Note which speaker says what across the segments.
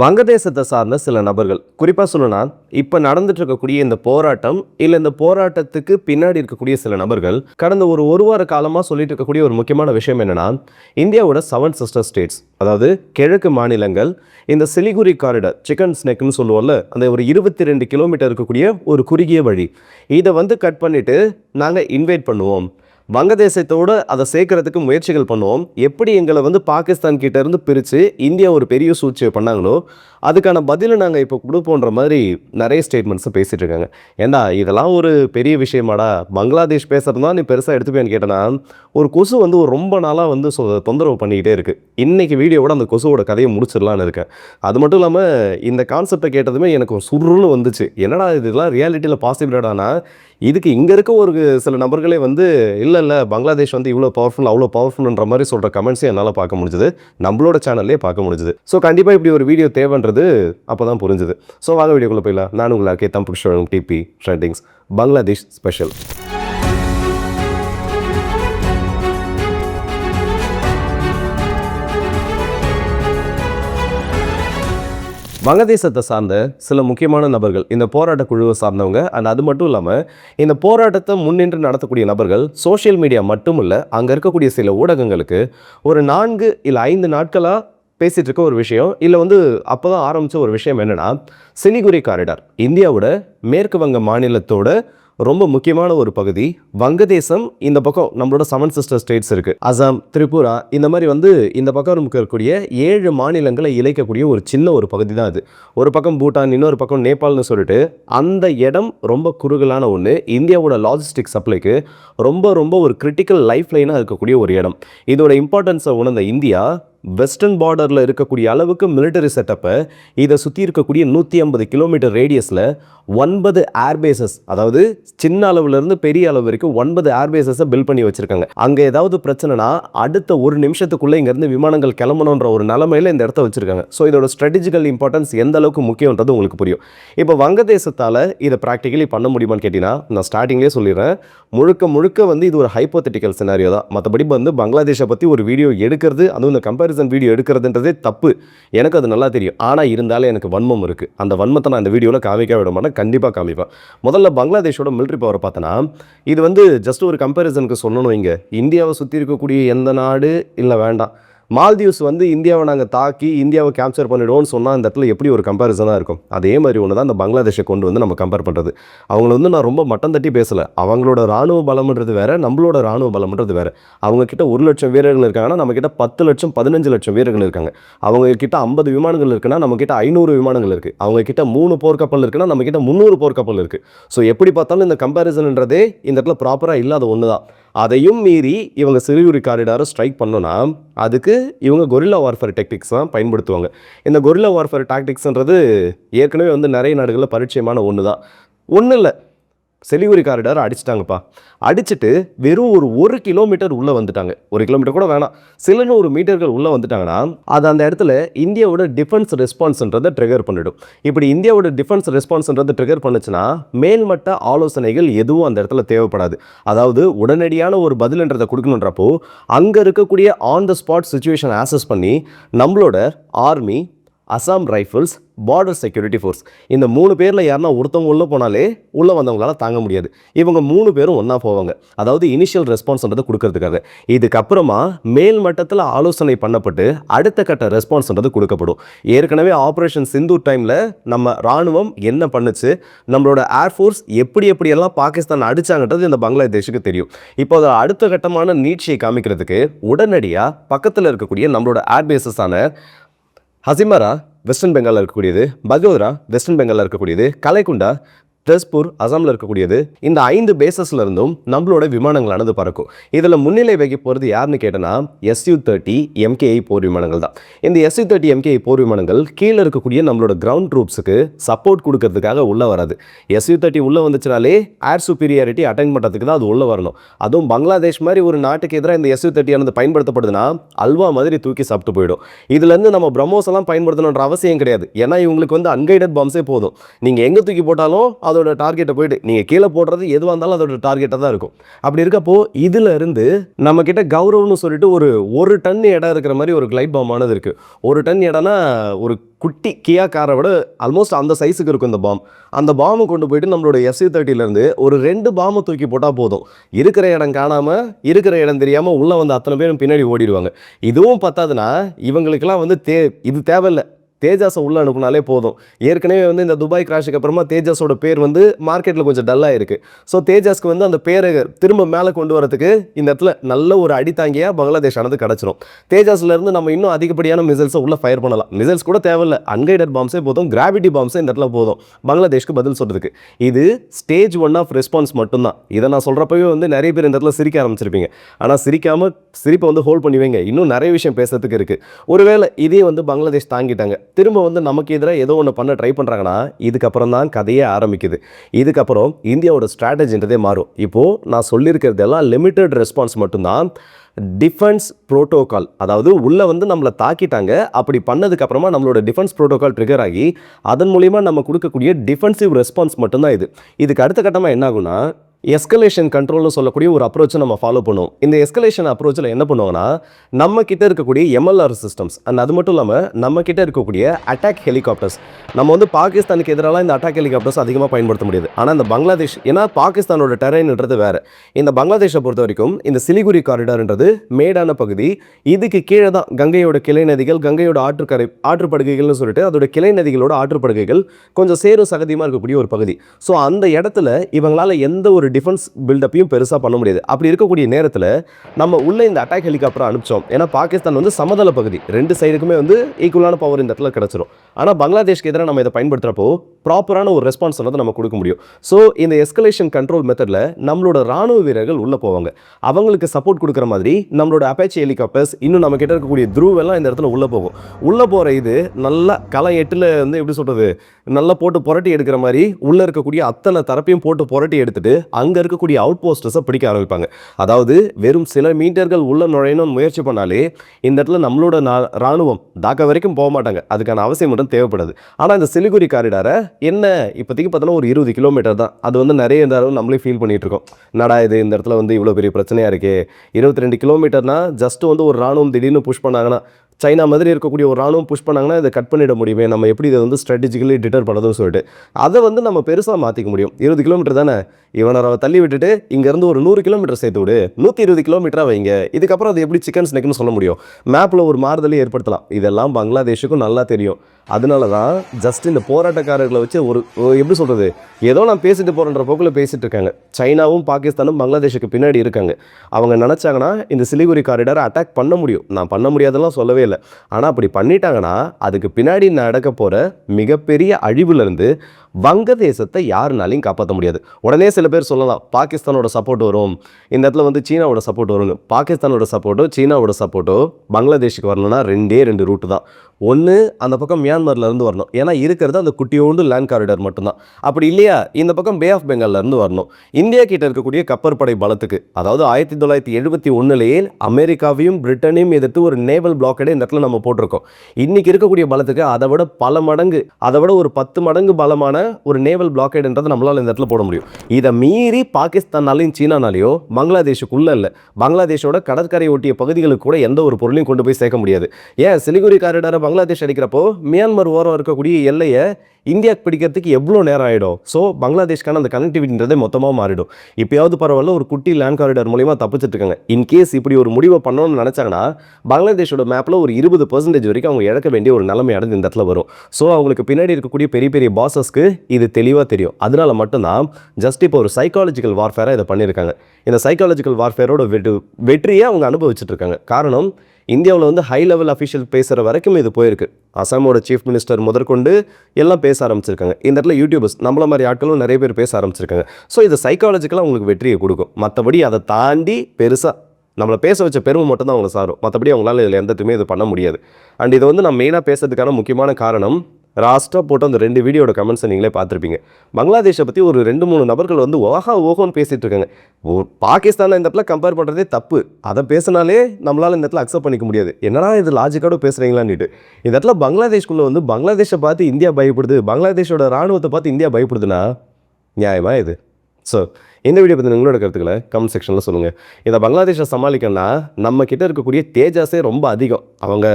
Speaker 1: வங்கதேசத்தை சார்ந்த சில நபர்கள். குறிப்பாக சொல்லணும்னா இப்போ நடந்துட்டு இருக்கக்கூடிய இந்த போராட்டம் இல்லை இந்த போராட்டத்துக்கு பின்னாடி இருக்கக்கூடிய சில நபர்கள் கடந்த ஒரு ஒரு வார காலமாக சொல்லிட்டு இருக்கக்கூடிய ஒரு முக்கியமான விஷயம் என்னென்னா இந்தியாவோட செவன் சிஸ்டர் ஸ்டேட்ஸ் அதாவது கிழக்கு மாநிலங்கள் இந்த சிலிகுரி காரிடர் சிக்கன் ஸ்னெக்னு சொல்லுவோம்ல அந்த ஒரு இருபத்தி ரெண்டு கிலோமீட்டர் இருக்கக்கூடிய ஒரு குறுகிய வழி. இதை வந்து கட் பண்ணிவிட்டு நாங்கள் இன்வைட் பண்ணுவோம். வங்கதேசத்தோடு அதை சேர்க்கறதுக்கு முயற்சிகள் பண்ணுவோம். எப்படி எங்களை வந்து பாகிஸ்தான் கிட்ட இருந்து பிரித்து இந்தியா ஒரு பெரிய சூழ்ச்சியை பண்ணாங்களோ அதுக்கான பதிலை நாங்கள் இப்போ கொடுப்போன்ற மாதிரி நிறைய ஸ்டேட்மெண்ட்ஸை பேசிகிட்டு இருக்காங்க. ஏன்னா இதெல்லாம் ஒரு பெரிய விஷயமாடா. பங்களாதேஷ் பேசுகிறது தான் நீ பெருசாக எடுத்துப்பேன்னு கேட்டேன்னா ஒரு கொசு வந்து ஒரு ரொம்ப நாளாக வந்து சொ- தொந்தரவு பண்ணிக்கிட்டே இருக்குது இன்றைக்கி வீடியோவோட அந்த கொசுவோட கதையை முடிச்சிடலான்னு இருக்கேன். அது மட்டும் இல்லாமல் இந்த கான்செப்டை கேட்டதுமே எனக்கு ஒரு சுருன்னு வந்துச்சு. என்னடா இதெல்லாம் ரியாலிட்டியில் பாசிபிளாடானா இதுக்கு இங்கே இருக்க ஒரு சில நபர்களே வந்து இல்லை இல்லை பங்களாதேஷ் வந்து இவ்வளோ பவர்ஃபுல் அவ்வளோ பவர்ஃபுல்ன்ற மாதிரி சொல்கிற கமெண்ட்ஸையும் என்னால் பார்க்க முடிஞ்சுது. நம்மளோட சேனல்லே பார்க்க முடிஞ்சுது. ஸோ கண்டிப்பாக இப்படி ஒரு வீடியோ தேவைன்றது அப்போ தான் புரிஞ்சுது. ஸோ வாங்க வீடியோக்குள்ளே போயிடலாம். நான் உங்களை கேத்தம் புருஷன் டிபி ட்ரெண்டிங்ஸ் பங்களாதேஷ் ஸ்பெஷல் வங்கதேசத்தை சார்ந்த சில முக்கியமான நபர்கள் இந்த போராட்ட குழுவை சார்ந்தவங்க அண்ட் அது மட்டும் இல்லாமல் இந்த போராட்டத்தை முன்னின்று நடத்தக்கூடிய நபர்கள் சோஷியல் மீடியா மட்டும் இல்லை அங்கே இருக்கக்கூடிய சில ஊடகங்களுக்கு ஒரு நான்கு இல்லை ஐந்து நாட்களாக பேசிகிட்டு இருக்க ஒரு விஷயம் இல்லை வந்து அப்போ தான் ஆரம்பித்த ஒரு விஷயம் என்னென்னா சிலிகுரி காரிடார் இந்தியாவோட மேற்கு வங்க மாநிலத்தோட ரொம்ப முக்கியமான ஒரு பகுதி வங்கதேசம் இந்த பக்கம் நம்மளோட செவன் சிஸ்டர் ஸ்டேட்ஸ் இருக்குது அசாம் திரிபுரா இந்த மாதிரி வந்து இந்த பக்கம் நமக்கு இருக்கக்கூடிய ஏழு மாநிலங்களை இழைக்கக்கூடிய ஒரு சின்ன ஒரு பகுதி தான் அது. ஒரு பக்கம் பூட்டான் இன்னொரு பக்கம் நேபாள்னு சொல்லிட்டு அந்த இடம் ரொம்ப குறுகலான ஒன்று இந்தியாவோட லாஜிஸ்டிக் சப்ளைக்கு ரொம்ப ரொம்ப ஒரு கிரிட்டிக்கல் லைஃப் லைனாக இருக்கக்கூடிய ஒரு இடம். இதோட இம்பார்ட்டன்ஸை உணர்ந்த இந்தியா வெஸ்டர்ன் பார்டரில் இருக்கக்கூடிய அளவுக்கு மிலிட்டரி செட்டப்பை இதை சுற்றி இருக்கக்கூடிய நூற்றி ஐம்பது கிலோமீட்டர் ரேடியஸில் ஒன்பது ஏர்பேசஸ் அதாவது சின்ன அளவுலேருந்து பெரிய அளவு வரைக்கும் ஒன்பது ஏர்பேசஸை பில்ட் பண்ணி வச்சுருக்காங்க. அங்கே ஏதாவது பிரச்சனைனா அடுத்த ஒரு நிமிஷத்துக்குள்ளே இங்கேருந்து விமானங்கள் கிளம்பணுன்ற ஒரு நிலமையில் இந்த இடத்த வச்சுருக்காங்க. ஸோ இதோட ஸ்ட்ராட்டஜிக்கல் இம்பார்ட்டன்ஸ் எந்த அளவுக்கு முக்கியன்றது உங்களுக்கு புரியும். இப்போ வங்கதேசத்தால் இதை ப்ராக்டிக்கலி பண்ண முடியுமான்னு கேட்டிங்கன்னா நான் ஸ்டார்டிங்லேயே சொல்லிடுறேன். முழுக்க முழுக்க வந்து இது ஒரு ஹைப்போதெட்டிக்கல் சினாரியோ தான். மற்றபடி வந்து பங்களாதேஷை பற்றி ஒரு வீடியோ எடுக்கிறது அதுவும் இந்த கம்பேரிசன் வீடியோ எடுக்கிறதுன்றதே தப்பு. எனக்கு அது நல்லா தெரியும். ஆனால் இருந்தாலும் எனக்கு வன்மம் இருக்குது அந்த வன்மத்தை நான் இந்த வீடியோவில் காமிக்க விட மாட்டேன். கண்டிப்பாக காமிப்பேன். முதல்ல பங்களாதேஷோட மிலிட்ரி பவரை பார்த்தோன்னா இது வந்து ஜஸ்ட் ஒரு கம்பேரிசனுக்கு சொல்லணும் இங்கே இந்தியாவை சுற்றி இருக்கக்கூடிய எந்த நாடு? இல்லை வேண்டாம். மால்தீவ்ஸ் வந்து இந்தியாவை நாங்கள் தாக்கி இந்தியாவை கேப்சர் பண்ணிவிடுவோம்னு சொன்னால் அந்த இடத்துல எப்படி ஒரு கம்பேரிசனாக இருக்கும்? அதே மாதிரி ஒன்று தான் இந்த பங்களாதேஷை கொண்டு வந்து நம்ம கம்பேர் பண்ணுறது அவங்கள வந்து நான் ரொம்ப மட்டம் தட்டி பேசலை. அவங்களோட ராணுவ பலம்ன்றது வேறு நம்மளோட ராணுவ பலம்ன்றது வேறு. அவங்கக்கிட்ட ஒரு லட்சம் வீரர்கள் இருக்காங்கன்னா நம்ம கிட்ட பத்து லட்சம் பதினஞ்சு லட்சம் வீரர்கள் இருக்காங்க. அவங்க கிட்ட ஐம்பது விமானங்கள் இருக்குன்னா நம்ம கிட்ட ஐநூறு விமானங்கள் இருக்குது அவங்கக்கிட்ட மூணு போர்க்கப்பல் இருக்குன்னா நம்ம கிட்ட முந்நூறு போர்க்கப்பல் இருக்குது ஸோ எப்படி பார்த்தாலும் இந்த கம்பேரிசன்ன்றதே இந்த இடத்துல ப்ராப்பராக இல்லாத ஒன்று தான் அதையும் மீறி இவங்க சிறுகுறி காரிடாரை ஸ்ட்ரைக் பண்ணோன்னா அதுக்கு இவங்க கொரில்லா வார்ஃபேர் டெக்டிக்ஸ் தான் பயன்படுத்துவாங்க. இந்த கொரில்லா வார்ஃபேர் டாக்டிக்ஸ்ன்றது ஏற்கனவே வந்து நிறைய நாடுகளில் பரிச்சயமான ஒன்று தான் ஒன்றும் இல்லை செலிகுரி காரிடார் அடிச்சிட்டாங்கப்பா. அடிச்சுட்டு வெறும் ஒரு ஒரு கிலோமீட்டர் உள்ளே வந்துட்டாங்க. ஒரு கிலோமீட்டர் கூட வேணாம். சில நூறு மீட்டர்கள் உள்ளே வந்துட்டாங்கன்னா அது அந்த இடத்துல இந்தியாவோட டிஃபென்ஸ் ரெஸ்பான்ஸ்ன்றதை ட்ரிகர் பண்ணிடும். இப்படி இந்தியாவோட டிஃபென்ஸ் ரெஸ்பான்ஸ்ன்றதை ட்ரிகர் பண்ணுச்சுன்னா மேல்மட்ட ஆலோசனைகள் எதுவும் அந்த இடத்துல தேவைப்படாது. அதாவது உடனடியான ஒரு பதில்ன்றதை கொடுக்கணுன்றப்போ அங்கே இருக்கக்கூடிய on the spot situation assess பண்ணி நம்மளோட army Assam rifles border security force இந்த மூணு பேரில் யாருன்னா ஒருத்தவங்க உள்ளே போனாலே உள்ளே வந்தவங்களால தாங்க முடியாது. இவங்க மூணு பேரும் ஒன்றா போவாங்க. அதாவது இனிஷியல் ரெஸ்பான்ஸ்ன்றதை கொடுக்கறதுக்காக. இதுக்கப்புறமா மேல் மட்டத்தில் ஆலோசனை பண்ணப்பட்டு அடுத்த கட்ட ரெஸ்பான்ஸ்ன்றது கொடுக்கப்படும். ஏற்கனவே ஆப்ரேஷன் சிந்தூர் டைமில் நம்ம ராணுவம் என்ன பண்ணுச்சு? நம்மளோட ஏர்ஃபோர்ஸ் எப்படி எப்படியெல்லாம் பாகிஸ்தான் அடிச்சாங்கன்றது இந்த பங்களாதேஷுக்கு தெரியும். இப்போ அதை அடுத்த கட்டமான நீட்சியை காமிக்கிறதுக்கு உடனடியாக பக்கத்தில் இருக்கக்கூடிய நம்மளோட ஏர்பேசஸான ஹசிமரா வெஸ்டர்ன் பெங்காலில் இருக்கக்கூடியது பகோதரா வெஸ்டர்ன் பெங்காலில் இருக்கக்கூடியது கலைக்குண்டா தெஸ்பூர் அசாமில் இருக்கக்கூடியது. இந்த ஐந்து பேசஸ்ல இருந்தும் நம்மளோட விமானங்களானது பறக்கும். இதில் முன்னிலை வைக்க போகிறது யாருன்னு கேட்டனா எஸ்யூ தேர்ட்டி எம்கேஐ போர் விமானங்கள் தான். இந்த எஸ்யூ தேர்ட்டி எம்கேஐ போர் விமானங்கள் கீழே இருக்கக்கூடிய நம்மளோட கிரவுண்ட் ட்ரூப்ஸுக்கு சப்போர்ட் கொடுக்கறதுக்காக உள்ளே வராது. எஸ்யூ தேர்ட்டி உள்ளே வந்துச்சுனாலே ஏர் சுப்பீரியாரிட்டி அட்டைன் பண்ணுறதுக்கு தான் அது உள்ளே வரணும். அதுவும் பங்களாதேஷ் மாதிரி ஒரு நாட்டுக்கு எதிராக இந்த எஸ்யூ தேர்ட்டியானது பயன்படுத்தப்படுதுன்னா அல்வா மாதிரி தூக்கி சாப்பிட்டு போயிடும். இதுலேருந்து நம்ம பிரம்மோஸ் எல்லாம் பயன்படுத்தணுன்ற அவசியம் கிடையாது. ஏன்னா இவங்களுக்கு வந்து அன்கைடட் பாம்ஸே போதும். நீங்கள் எங்கே தூக்கி போட்டாலும் அதோட டார்கெட்டை போயிட்டு நீங்கள் கீழே போடுறது எதுவாக இருந்தாலும் அதோட டார்கெட்டாக தான் இருக்கும். அப்படி இருக்கப்போ இதுல இருந்து நம்மக்கிட்ட கௌரவம்னு சொல்லிட்டு ஒரு ஒரு டன் இடம் இருக்கிற மாதிரி ஒரு கிளைட் பாமானது இருக்குது ஒரு டன் இடம்னா ஒரு குட்டி கியா காரை விட ஆல்மோஸ்ட் அந்த சைஸுக்கு இருக்கும் இந்த பாம் அந்த பாம்பை கொண்டு போயிட்டு நம்மளோட எஸ்சி தேர்ட்டிலேருந்து ஒரு ரெண்டு பாம்பை தூக்கி போட்டால் போதும். இருக்கிற இடம் காணாமல் இருக்கிற இடம் தெரியாமல் உள்ளே வந்து அத்தனை பேரும் பின்னாடி ஓடிடுவாங்க. இதுவும் பத்தாதுன்னா இவங்களுக்கெல்லாம் வந்து தே இது தேவையில்லை. தேஜாஸை உள்ளே அனுப்புனாலே போதும். ஏற்கனவே வந்து இந்த துபாய் கிராஷுக்கு அப்புறமா தேஜாஸோட பேர் வந்து மார்க்கெட்டில் கொஞ்சம் டல்லாக இருக்குது ஸோ தேஜாஸ்க்கு வந்து அந்த பேரை திரும்ப மேலே கொண்டு வரதுக்கு இந்த இடத்துல நல்ல ஒரு அடித்தாங்கியாக பங்களாதேஷ் ஆனது கிடச்சிரும். தேஜாஸ்லேருந்து நம்ம இன்னும் அதிகப்படியான மிசைல்ஸை உள்ளே ஃபயர் பண்ணலாம். மிசைல்ஸ் கூட தேவையில்ல. அன்கைடட் பாம்ஸே போதும். கிராவிட்டி பாம்ஸே இந்த இடத்துல போதும். பங்களாதேஷ்க்கு பதில் சொல்கிறதுக்கு இது ஸ்டேஜ் ஒன் ஆஃப் ரெஸ்பான்ஸ் மட்டும்தான். இதை நான் சொல்கிறப்பவே வந்து நிறைய பேர் இந்த இடத்துல சிரிக்க ஆரம்பிச்சிருப்பீங்க. ஆனால் சிரிக்காமல் சிரிப்பை வந்து ஹோல்ட் பண்ணி வைங்க. இன்னும் நிறைய விஷயம் பேசுறதுக்கு இருக்குது ஒருவேளை இதே வந்து பங்களாதேஷ் தாங்கிட்டாங்க. திரும்ப வந்து நமக்கு எதிராக ஏதோ ஒன்று பண்ண ட்ரை பண்ணுறாங்கன்னா இதுக்கப்புறம் தான் கதையே ஆரம்பிக்குது. இதுக்கப்புறம் இந்தியாவோட ஸ்ட்ராட்டஜின்றதே மாறும். இப்போது நான் சொல்லியிருக்கிறது எல்லாம் லிமிட்டட் ரெஸ்பான்ஸ் மட்டும்தான் டிஃபென்ஸ் ப்ரோட்டோகால் அதாவது உள்ளே வந்து நம்மளை தாக்கிட்டாங்க அப்படி பண்ணதுக்கப்புறமா நம்மளோட டிஃபென்ஸ் ப்ரோட்டோகால் ட்ரிகர் ஆகி அதன் மூலிமா நம்ம கொடுக்கக்கூடிய டிஃபென்சிவ் ரெஸ்பான்ஸ் மட்டும்தான் இது. இதுக்கு அடுத்த கட்டமாக என்ன ஆகும்னா எஸ்கலேஷன் கண்ட்ரோல்னு சொல்லக்கூடிய ஒரு அப்ரோச்சை நம்ம ஃபாலோ பண்ணுவோம் இந்த எஸ்கலேஷன் அப்ரோச்சில் என்ன பண்ணுவாங்கன்னா நம்ம கிட்ட இருக்கக்கூடிய எம்எல்ஆர் சிஸ்டம்ஸ் அண்ட் அது மட்டும் இல்லாமல் நம்ம கிட்ட இருக்கக்கூடிய அட்டாக் ஹெலிகாப்டர்ஸ் நம்ம வந்து பாகிஸ்தானுக்கு எதிராக இந்த அட்டாக் ஹெலிகாப்டர்ஸ் அதிகமாக பயன்படுத்த முடியாது. ஆனால் இந்த பங்களாதேஷ் ஏன்னா பாகிஸ்தானோட டெரைன்ன்றது வேறு. இந்த பங்களாதேஷை பொறுத்த வரைக்கும் இந்த சிலிகுரி காரிடார்ன்றது மேடான பகுதி. இதுக்கு கீழே தான் கங்கையோட கிளை நதிகள் கங்கையோட ஆற்றுக்கரை ஆற்றுப்படுகைகள்னு சொல்லிட்டு அதோட கிளை நதிகளோட ஆற்றுப்படுகைகள் கொஞ்சம் சேரும் சகதியமாக இருக்கக்கூடிய ஒரு பகுதி. ஸோ அந்த இடத்துல இவங்களால எந்த ஒரு டிஃபென்ஸ் பில்டப்பையும் பெருசாக பண்ண முடியாது. அப்படி இருக்கக்கூடிய நேரத்தில் நம்ம உள்ளே இந்த அட்டாக் ஹெலிகாப்டர் அனுப்பிச்சோம். ஏன்னா பாகிஸ்தான் வந்து சமதள பகுதி. ரெண்டு சைடுக்குமே வந்து ஈக்குவலான பவர் இந்த இடத்துல கிடச்சிரும். ஆனால் பங்களாதேஷ்க்கு எதிராக நம்ம இதை பயன்படுத்துகிறப்போ ப்ராப்பரான ஒரு ரெஸ்பான்ஸ் வந்து நம்ம கொடுக்க முடியும். ஸோ இந்த எஸ்கலேஷன் கண்ட்ரோல் மெத்தடில் நம்மளோட ராணுவ வீரர்கள் உள்ளே போவாங்க. அவங்களுக்கு சப்போர்ட் கொடுக்குற மாதிரி நம்மளோட அப்பாச்சி ஹெலிகாப்டர்ஸ் இன்னும் நம்ம கிட்ட இருக்கக்கூடிய த்ரூவ் இந்த இடத்துல உள்ளே போகும். உள்ளே போகிற இது நல்லா களை எட்டில் வந்து எப்படி சொல்கிறது நல்லா போட்டு புரட்டி எடுக்கிற மாதிரி உள்ளே இருக்கக்கூடிய அத்தனை தரப்பையும் போட்டு புரட்டி எடுத்துட்டு அங்கே இருக்கக்கூடிய அவுட் போஸ்டர்ஸை பிடிக்க ஆரம்பிப்பாங்க. அதாவது வெறும் சில மீட்டர்கள் உள்ள நுழையணும்னு முயற்சி பண்ணாலே இந்த இடத்துல நம்மளோட நா- ராணுவம் தாக்கா வரைக்கும் போக மாட்டாங்க. அதுக்கான அவசியம் மட்டும் தேவைப்படுது. ஆனால் இந்த சிலிகுரி காரிடாரை என்ன? இப்போதைக்கு பார்த்தோன்னா ஒரு இருபது கிலோமீட்டர் தான். அது வந்து நிறைய இருந்தாலும் நம்மளே ஃபீல் பண்ணிகிட்ருக்கோம் இருக்கோம். நடா இது? இந்த இடத்துல வந்து இவ்வளோ பெரிய பிரச்சனையாக இருக்கே. இருபத்தி ரெண்டு கிலோமீட்டர்னால் ஜஸ்ட் வந்து ஒரு ராணுவம் திடீர்னு புஷ் பண்ணாங்கன்னா சைனா மாதிரி இருக்கக்கூடிய ஒரு ராணுவம் புஷ் பண்ணாங்கன்னா இதை கட் பண்ணிட முடியுமே. நம்ம எப்படி இதை வந்து ஸ்ட்ராட்டஜிக்கலி டிட்டர் பண்ணதுன்னு சொல்லிட்டு. அதை வந்து நம்ம பெருசாக மாற்றிக்க முடியும். இருபது கிலோமீட்டர் தானே? இவனை அவ தள்ளி விட்டுட்டு இங்கேருந்து ஒரு நூறு கிலோமீட்டர் சேர்த்து விடு. நூற்றி இருபது கிலோமீட்டராக வைங்க. இதுக்கப்புறம் அது எப்படி சிக்கன் ஸ்னெக்னு சொல்ல முடியும். மேப்பில் ஒரு மாறுதலை ஏற்படுத்தலாம். இதெல்லாம் பங்களாதேஷுக்கும் நல்லா தெரியும். அதனால தான் ஜஸ்ட் இந்த போராட்டக்காரர்களை வச்சு ஒரு எப்படி சொல்கிறது ஏதோ நான் பேசிட்டு போகிறன்ற போக்கில் பேசிட்டு இருக்காங்க. சைனாவும் பாகிஸ்தானும் பங்களாதேஷுக்கு பின்னாடி இருக்காங்க. அவங்க நினச்சாங்கன்னா இந்த சிலிகுரி காரிடாரை அட்டாக் பண்ண முடியும். நான் பண்ண முடியாதெல்லாம் சொல்லவே இல்லை. ஆனால் அப்படி பண்ணிட்டாங்கன்னா அதுக்கு பின்னாடி நடக்க போகிற மிகப்பெரிய அழிவுலேருந்து வங்கதேசத்தை யாருனாலையும் காப்பாற்ற முடியாது. உடனே சில பேர் சொல்லலாம் பாகிஸ்தானோட சப்போர்ட் வரும். இந்த இடத்துல வந்து சீனாவோட சப்போர்ட் வருங்க. பாகிஸ்தானோட சப்போர்ட்டோ சீனாவோட சப்போர்ட்டோ பங்களாதேஷுக்கு வரணும்னா ரெண்டே ரெண்டு ரூட்டு தான். ஒன்று அந்த பக்கம் மியான்மர்லேருந்து வரணும். ஏன்னா இருக்கிறது அந்த குட்டியோண்டு லேண்ட் காரிடார் மட்டும்தான். அப்படி இல்லையா? இந்த பக்கம் பே ஆஃப் பெங்கால்லேருந்து வரணும். இந்தியா கிட்ட இருக்கக்கூடிய கப்பற்படை பலத்துக்கு அதாவது ஆயிரத்தி தொள்ளாயிரத்தி எழுபத்தி ஒன்றுலேயே அமெரிக்காவையும் பிரிட்டனையும் எதிர்த்து ஒரு நேவல் பிளாக்கடே இந்த இடத்துல நம்ம போட்டிருக்கோம். இன்றைக்கி இருக்கக்கூடிய பலத்துக்கு அதை விட பல மடங்கு அதை விட ஒரு பத்து மடங்கு பலமான ஒரு நேவல் பிளாக்கேடுன்றதை நம்மளால இந்த இடத்துல போட முடியும். இதை மீறி பாகிஸ்தானாலையும் சீனானாலேயோ பங்களாதேஷுக்குள்ள இல்லை. பங்களாதேஷோட கடற்கரை ஒட்டிய பகுதிகளுக்கு கூட எந்த ஒரு பொருளையும் கொண்டு போய் சேர்க்க முடியாது. ஏன் சிலிகுரி காரிடாரை பங்களாதேஷ் அடிக்கிறப்போ மியான்மர் ஓரம் இருக்கக்கூடிய எல்லையை இந்தியாவுக்கு பிடிக்கிறதுக்கு எவ்வளோ நேரம் ஆகிடும் ஸோ பங்களாதேஷ்க்கான அந்த கனெக்டிவிட்டின்றதே மொத்தமாக மாறிடும். இப்போயாவது பரவாயில்ல ஒரு குட்டி லேண்ட் காரிடார் மூலியமாக தப்பிச்சிட்டு இருக்காங்க இன்கேஸ் இப்படி ஒரு முடிவை பண்ணணும்னு நினச்சாங்கன்னா பங்களாதேஷோட மேப்பில் ஒரு இருபது பர்சன்டேஜ் வரைக்கும் அவங்க இழக்க வேண்டிய ஒரு நிலைமை அடைந்து இந்த இடத்துல வரும். ஸோ அவங்களுக்கு பின்னாடி இருக்கக்கூடிய பெரிய பெரிய பாசஸ்க்கு இது தெளிவாக தெரியும். அதனால மட்டும்தான் ஜஸ்ட் இப்போ ஒரு சைக்காலஜிக்கல் வார்ஃபேராக இதை பண்ணியிருக்காங்க. இந்த சைக்காலஜிக்கல் வார்ஃபேரோட வெற்றியை அவங்க அனுபவிச்சுட்டு இருக்காங்க காரணம் இந்தியாவில் வந்து ஹை லெவல் அஃபிஷியல் பேசுகிற வரைக்கும் இது போயிருக்கு. அசாமோட சீஃப் மினிஸ்டர் முதற்கொண்டு எல்லாம் பேச ஆரம்பிச்சிருக்காங்க. இந்த இடத்துல யூடியூபர்ஸ் நம்மள மாதிரி ஆட்களும் நிறைய பேர் பேச ஆரம்பிச்சிருக்காங்க. ஸோ இது சைக்காலஜிக்கலாக உங்களுக்கு வெற்றியை கொடுக்கும். மற்றபடி அதை தாண்டி பெருசாக நம்மளை பேச வச்ச பெருமை மட்டும்தான் அவங்க சாரும். மற்றபடி அவங்களால இதில் எந்தத்துமே இது பண்ண முடியாது. அண்ட் இதை வந்து நான் மெயினாக பேசுறதுக்கான முக்கியமான காரணம் லாஸ்ட்டாக போட்டு அந்த ரெண்டு வீடியோட கமெண்ட்ஸை நீங்களே பார்த்துருப்பீங்க. பங்களாதேஷை பற்றி ஒரு ரெண்டு மூணு நபர்கள் வந்து ஓஹா ஓஹோன்னு பேசிகிட்டு இருக்காங்க. ஓ பாகிஸ்தானை இந்த இடத்துல கம்பேர் பண்ணுறதே தப்பு. அதை பேசினாலே நம்மளால் இந்த இடத்துல அக்செப்ட் பண்ணிக்க முடியாது. என்னடா இது லாஜிக்காக பேசுகிறீங்களான்னுட்டு இந்த இடத்துல பங்களாதேஷ்குள்ளே வந்து பங்களாதேஷை பார்த்து இந்தியா பயப்படுது. பங்களாதேஷோட ராணுவத்தை பார்த்து இந்தியா பயப்படுதுன்னா நியாயமாக இது? ஸோ இந்த வீடியோ பற்றி உங்களோட கருத்துக்களை கமெண்ட் செக்ஷனில் சொல்லுங்கள் இதை பங்களாதேஷை சமாளிக்கணும்னா நம்ம கிட்ட இருக்கக்கூடிய தேஜாஸே ரொம்ப அதிகம். அவங்க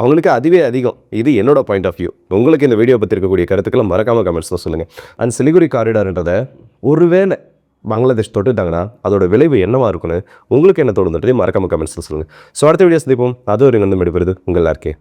Speaker 1: அவங்களுக்கு அதுவே அதிகம். இது என்னோட பாயிண்ட் ஆஃப் வியூ உங்களுக்கு இந்த வீடியோ பற்றி இருக்கக்கூடிய கருத்துக்களை மறக்காமல் கமெண்ட்ஸில் சொல்லுங்கள் அண்ட் சிலிகுரி காரிடார்ன்றதை ஒருவேளை பங்களாதேஷ் தொட்டுட்டாங்கன்னா அதோட விளைவு என்னவாக இருக்குன்னு உங்களுக்கு என்ன தோணுன்றதையும் மறக்காமல் கமெண்ட்ஸில் சொல்லுங்கள் ஸோ அடுத்த வீடியோ சந்திப்போம். அது ஒரு இங்கே வந்து விடுபடுது உங்கள் எல்லாருக்கே